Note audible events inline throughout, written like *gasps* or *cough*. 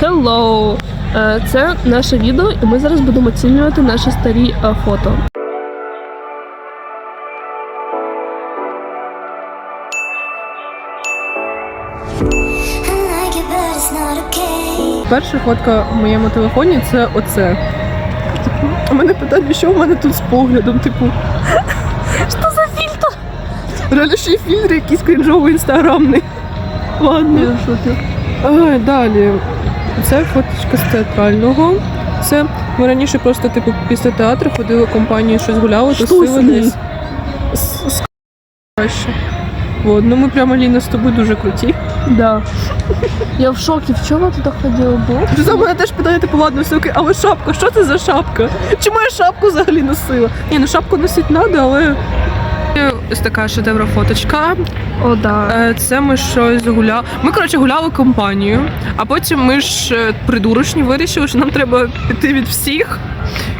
Hello! Е, Це наше відео, і ми зараз будемо оцінювати наші старі е, фото. Перша фотка в моєму телефоні це оце. У мене питання, що в мене тут з поглядом, типу. Що за фільтр? Реально ще й фільтр якийсь крінжовий інстаграмний. Ладно. Ага, далі. Це фоточка з театрального. Це ми раніше просто, типу, після театру ходили компанією, щось гуляли, тусили десь. Краще. От, ну ми прямо Ліна з тобою дуже круті. Да. Я в шокі. Вчора туди ходила, бо. Сам мене теж питає, типу, ладно, все окей, але шапка, що це за шапка? Чому я шапку взагалі носила? Ні, ну шапку носити треба, але. Ось така шедевра фоточка. О, да. Е, Це ми щось гуляли. Ми, коротше, гуляли компанію, а потім ми ж е, придурочні вирішили, що нам треба піти від всіх.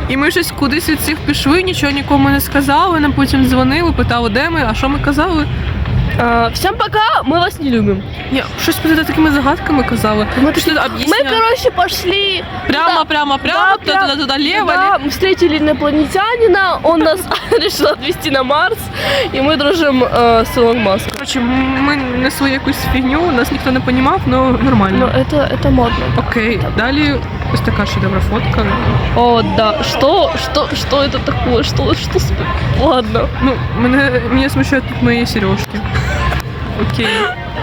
І ми щось кудись від всіх пішли, нічого нікому не сказали. Нам потім дзвонили, питали, де ми, а що ми казали? А, всем пока, мы вас не любим. Ні, щось під такими загадками казали. Мы, Що ти мы об'ясняв? короче, пошли. Прямо, туда. прямо, прямо, Да, туда, прям- туда, туда, лево, Да, мы встретили инопланетянина, он нас *laughs* решил отвезти на Марс, и мы дружим э, с Илон Маском. Коротше, ми несли якусь фігню, нас ніхто не понімав, але Но нормально. это, это модно. Окей, далі ось така шедевра фотка. О, да. Что, что, что это такое? Что, что с... Ладно. Ну, мене, мене смущають тут мої сережки. Окей.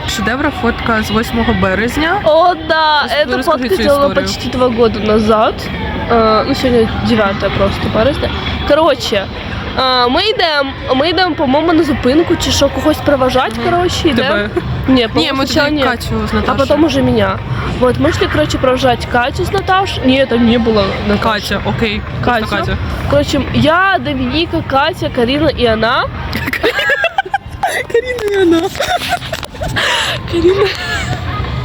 Шедевра фотка з 8 березня. О, да, Рас- это расскажи фотка всю сделала историю. почти два года назад. Э, ну, сегодня 9 просто березня. Короче, э, ми йдемо, ми йдемо, по-моєму, на зупинку, чи що, когось проважати, короче, йдемо. Тебе. Ні, Ні, по-моему, ми сначала тоді нет. Катю з А Наташею. потом уже меня. Вот, мы шли, короче, провожать Катю с Наташей. Не, это не было Наташа. Катя, окей. просто Катю. Катя. Короче, я, Доминика, Катя, Карина и она. Каріна і вона. Карина.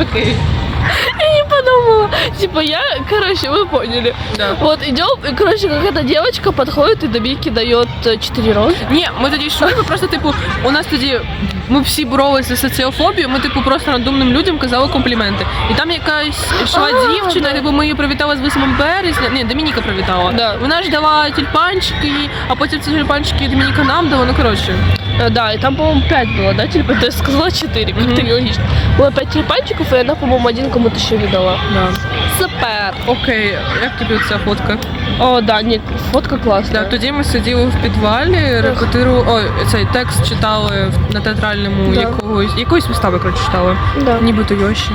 Окей. Я не подумала. *laughs* Типа я, короче, вы поняли. Да. Вот идем, и, короче, какая-то девочка подходит и Доминике дает э, 4 розы. Ні, ми тоді йшли, ми просто, типу, у нас тоді ми всі боролися з соціофобією, ми, типу, просто рандомним людям казали компліменти. І там якась йшла А, дівчина, да. типу, ми її привітали з 8 березня. Ні, Домініка привітала. Да. Вона ж дала тюльпанчики, а потім ці тюльпанчики Домініка нам дала, ну коротше. Э, Да, и там, по-моему, 5 было, да, тюльпанчиков? То есть сказала 4, Мгм. как-то нелогично. Было 5 тюльпанчиков, и она, по-моему, один кому-то еще видала. Да. Супер! Окей, як тобі ця фотка? О, да, нет, фотка Да, классная. тоді ми сиділи в підвалі, репетирували, ой, цей текст читали в- на театральному Да. якогось, якоїсь вистави, коротше, читала. Да, Нібито Йоші.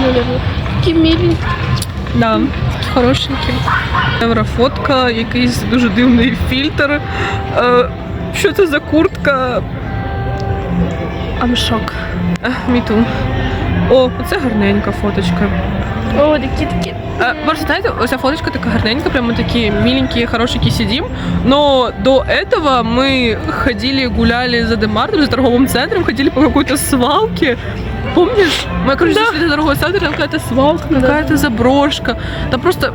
наверное. Такие миленькие. Да, хорошенькі. Еврофотка, якийсь дуже дивний фільтр. Е, що це за куртка? Амшок. Міту. О, оце гарненька фоточка. О, такие такие. Е, ви ж знаєте, оця фоточка така гарненька, прямо такі миленькие, хорошенькие сидим. Но до этого мы ходили, гуляли за Демартом, за торговым центром, ходили по какой-то свалке. Помнишь? Мы, короче, Да. зашли до торгового центра, там какая-то свалка, Да. какая-то заброшка. Там просто...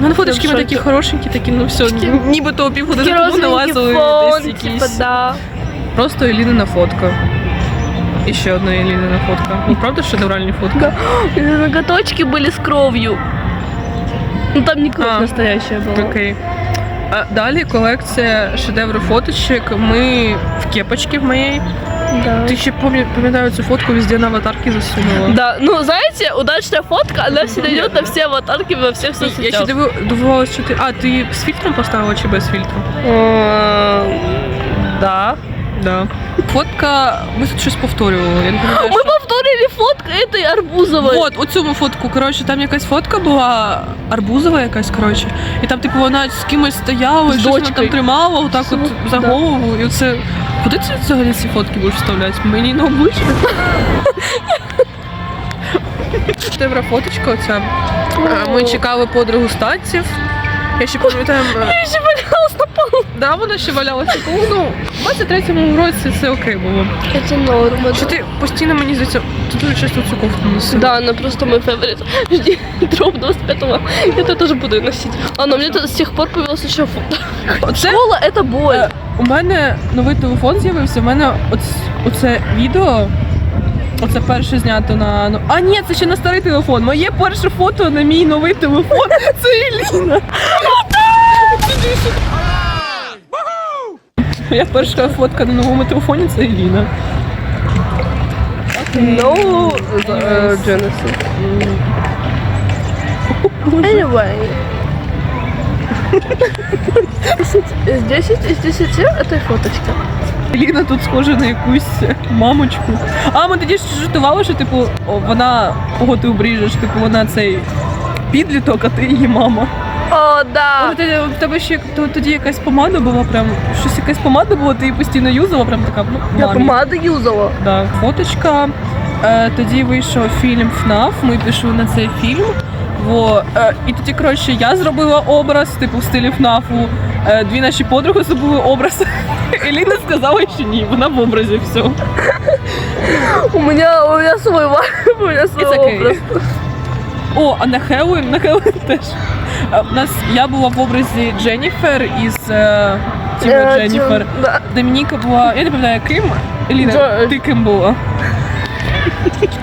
Ну, на фоточки в ми шокі. такі хорошенькі, такі, ну все, Такі. нібито півгодини тому розовенький налазили фон, десь типа, якісь. да. Просто Елінина фотка. І ще одна Елінина фотка. Ну, правда, шедевральні фотки? Да. *gasps* И Ноготочки были с кровью. Ну там не кровь А. настоящая была. Окей. А далі колекція шедевру фоточок. Ми в кепочці в моїй. Да. Ти ще пам'я- пам'ятаю цю фотку везде на аватарки засунула. Да, ну знаете, удачная фотка, она всегда идет на все аватарки во всех Я ще соцсетях. диви- дивувалась, що ти. А, ти з фільтром поставила чи без фільтру? Э, Да. Да. Фотка. Ми тут щось повторювали. Я не пам'ятаю. Мы повторили фотку этой Арбузовой. От, оцю фотку, коротше, там якась фотка була арбузова якась, коротше. І там, типу, вона з кимось стояла, З щось вона там дочкою. тримала, отак от за да. голову. І оце. Куди ти взагалі ці фотки будеш вставляти? Мені на обличчя? *laughs* Тевра фоточка оця. Е, Ми чекали подругу статців. Я ще пам'ятаю, Я на полу. да, вона ще валялася. Ну, в 23-му році це окей було. Это норма. Що ти постійно мені здається, ти дуже часто цю кофту носила. Да, она просто мой фаворит. Жди, дроп 25-го. Я это тоже буду носить. А, но мне то- с тех пор появилась еще фото. Оце Школа это боль. Е, У мене новий телефон з'явився. У мене оц, оце відео. Оце перше знято на. ну- А ні, це ще на старий телефон. Моє перше фото на мій новий телефон. *laughs* Це Еліна. *laughs* Моя перша фотка на новому телефоні це Еліна. No uh, Genesis. Anyway. 10 из 10 из 10 этой фоточка. Еліна тут схожа на якусь мамочку. А ми тоді ж жартували, що типу вона кого ти обріжеш, типу вона цей підліток, а ти її мама. О, да. у тебе- тебе ще то- тоді якась помада була, прям щось якась помада була, ти її постійно юзала, прям така, ну, Я помаду юзала. Да. Фоточка. Е, тоді вийшов фільм ФНАФ, ми пішли на цей фільм. Во, е, і тоді, коротше, я зробила образ, типу, в стилі ФНАФу. Е, дві наші подруги зробили образ. *laughs* Еліна сказала, що ні, вона в образі все. У меня, у меня свой ва- *laughs* у меня свой It's okay. образ. О, а на Хеллоуін, на Хеллоуін теж. Е, У нас я була в образі Дженніфер із е, Тіма Э, Дженніфер. Джон- да. Домініка була, я не пам'ятаю, ким. Еліна, Джо- ти ким була?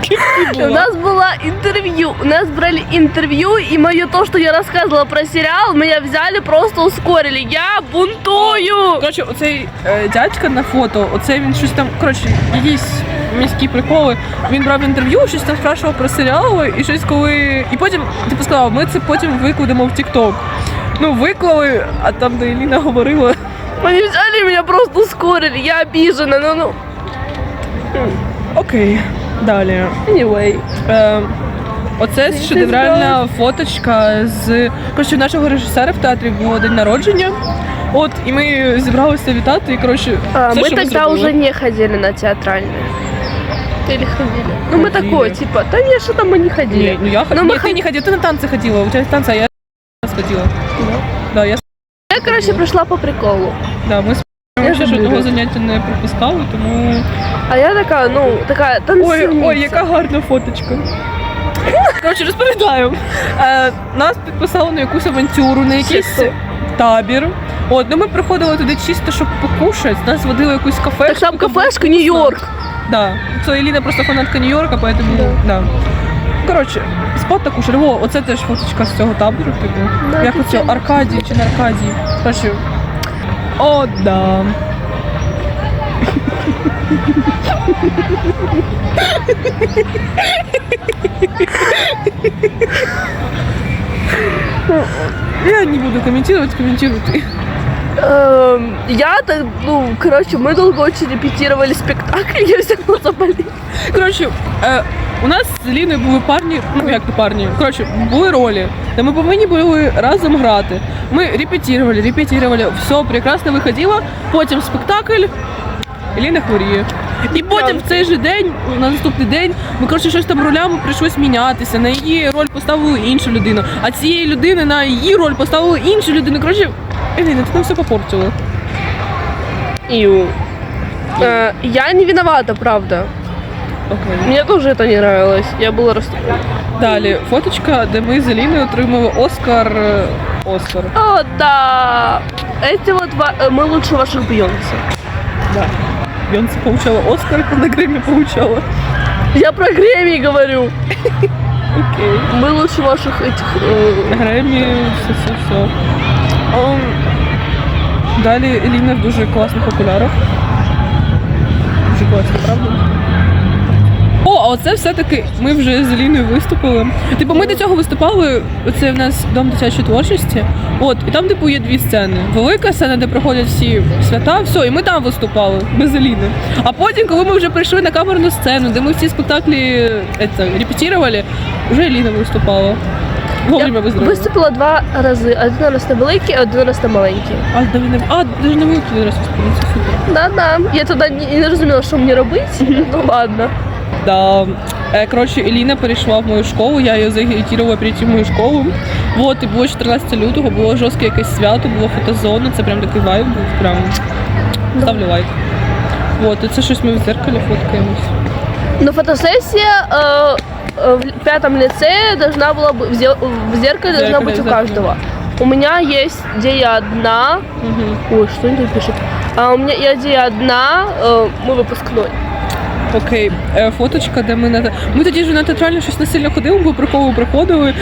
Ким ти У була? нас было интервью, у нас брали интервью, и мое то, что я рассказывала про сериал, меня взяли, просто ускорили. Я бунтую! Коротше, оцей е, дядька на фото, оце він щось там, коротше, якісь міські приколи. Він брав інтерв'ю, щось там спрашував про серіали, і щось коли. І потім, типу, сказав, ми це потім викладемо в TikTok. Ну, виклали, а там, де Еліна говорила. Они взяли меня просто ускорили, я обижена, ну ну. Окей, далі. Anyway. Е, оце шедевральна фоточка з коротше, нашого режисера в театрі було день народження. От, і ми зібралися вітати, і коротше, А, все, що ми тогда зробили. уже не ходили на театральные. Или ходили? Ну мы такое, типа, да не, что там мы не ходили. Ні, ну я ну, ми Ні, не ходила, ти на танці ходила, у тебе танці, а я сходила. Да, я Я, короче, пришла по приколу. да, ми ще жодного заняття не пропускали, тому. А я такая, ну, такая Ой, танцевница. ой, яка гарна фоточка. Коротше, розповідаю. Е, нас підписали на якусь авантюру, на якийсь Чисто. табір. От, ну ми приходили туди чисто, щоб покушати. Нас водили в якусь кафе. Так там кафешка Нью-Йорк. Да. Це Еліна просто фанатка Нью-Йорка, поэтому Да. да. Коротше, спот таку О, оце теж фоточка з цього табору, типу. Да, Як це оце тема. Аркадій чи не Аркадій. Коротше. О, да. Я не буду комментировать, комментируй ты. Эм, Я так, ну, короче, мы долго очень репетировали спектакль, я взяла заболеть. Коротше, е, у нас з Ліною були парні, ну як то парні, коротше, були ролі, де ми повинні були разом грати. Ми репетировали, репетировали, все прекрасно виходило. Потім спектакль, Ліна хворіє. І потім в цей же день, на наступний день, ми коротше щось там ролями прийшлось мінятися. На її роль поставили іншу людину, а цієї людини на її роль поставили іншу людину. Коротше, Еліна, ти там все попортила. Ию. Э, Я не виновата, правда. Окей. Мне тоже это не нравилось. Я была расстроена. Далі фоточка, де ми з Еліною отримали Оскар. е, Оскар. О, да. Эти вот ва- э, мы лучше ваших Бейонсе. Да. Бейонсе получала Оскар, на Грэмми получала. Я про Грэмми говорю. *laughs* Окей. Мы лучше ваших этих... э, Гремі, все, все, все. Далі Еліна в дуже класних окулярах. Дуже класно, правда? О, а оце все-таки ми вже з Еліною виступили. Типу, ми до цього виступали. Оце в нас дом дитячої творчості. От, і там, типу, є дві сцени. Велика сцена, де проходять всі свята, все, і ми там виступали без Еліни. А потім, коли ми вже прийшли на камерну сцену, де ми всі спектаклі это, репетировали, вже Еліна виступала. Вовремя виздоровила. виступила два рази. Один раз на великий, а один раз на маленький. А, да, не... а, даже не вийшли раз це супер. Да-да. Я тоді не, розуміла, що мені робити. Ну ладно. Да. Е, Коротше, Еліна перейшла в мою школу, я її загітірувала прийти в мою школу. Вот, і було 14 лютого, було жорстке якесь свято, було фотозона, це прям такий вайб був, прям ставлю лайк. Вот, і це щось ми в зеркалі фоткаємось. Но фотосессия э, э, в пятом лицее должна была быть, в зе- в зеркале должна Зеркало, быть у зеркало. каждого. У меня есть, где я одна. Угу. Ой, что они тут пишут? А у меня я где я одна, э, мой выпускной. Окей, е, фоточка, де ми на ми тоді ж на театрально щось не сильно ходили, бо приколу приходили.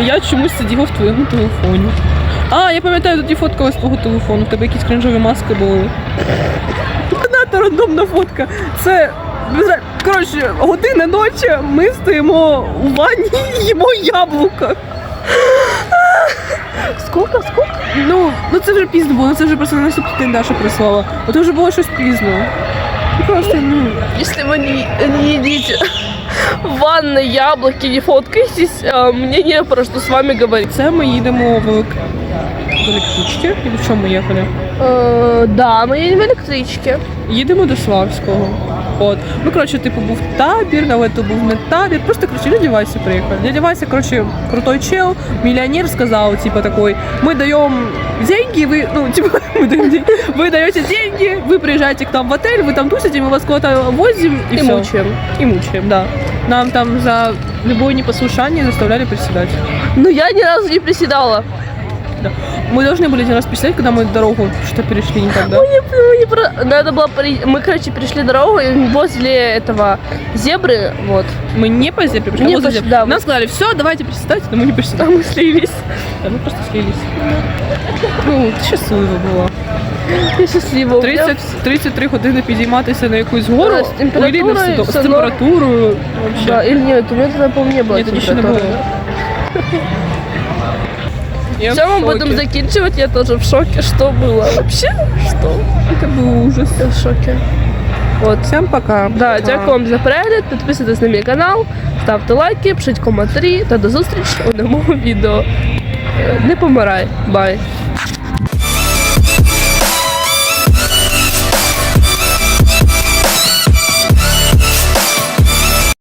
І я чомусь сиділа в твоєму телефоні. А, я пам'ятаю, тоді фоткала з твого телефону. В тебе якісь кринжові маски були. Надто рандомна фотка. Це. не знаю, Коротше, година ночі ми стоїмо у ванні і їмо яблука. Сколько, сколько? Ну, ну це вже пізно було, ну це вже просто на наступний день Даша прислала. Ото вже було щось пізно. Ну, Просто, ну. Если вы не, не едите в ванной яблоки, не фоткаетесь, а, мне не про что с вами говорить. Це ми їдемо в елек- в електричці. І в чому ми їхали? Э, да, мы едем в электричке. Їдемо до Славського. От. Ну, коротше, типу, був табір, але то був не табір. Просто, коротше, дядя Вася приїхав. Дядя Вася, коротше, крутой чел, миллионер сказал, типа, такой, мы даем деньги, вы, ну, *laughs* типа, мы даем деньги, вы даете деньги, вы приезжаете к нам в отель, вы там тусите, мы вас куда-то возим и, И всё. мучаем. И мучаем, да. Нам там за любое непослушание заставляли приседать. Но я ни разу не приседала. Да. Мы должны были один раз приседать, когда мы дорогу что перешли никогда. Мы не, мы не про- Надо было... при- Мы, короче, перешли дорогу и возле этого зебры, вот. Мы не по зебре пришли, а Не возле по- зебры. да, Нам сказали, все, давайте приседать, но мы не А приседали. мы слились. Да, мы просто слились. Ну, щаслива була. Я счастлива. у меня 30, 33 години підійматися на якусь гору, Да, з температурою, у Ірини все до- з все одно. температурою. Да, Вообще. или нет, у меня тогда, по-моему, не было Ні, тоді ще не температуры. було. Я Все, мы будем закінчувати, Я тоже в шоке. Что было вообще? Что? Це був ужас. Я в шоке. От. Всім пока. Да, дякую вам за перегляд. Підписуйтесь на мій канал, ставте лайки, пишіть коментарі та до зустрічі у новому *laughs* відео. Е, Не помирай. Бай.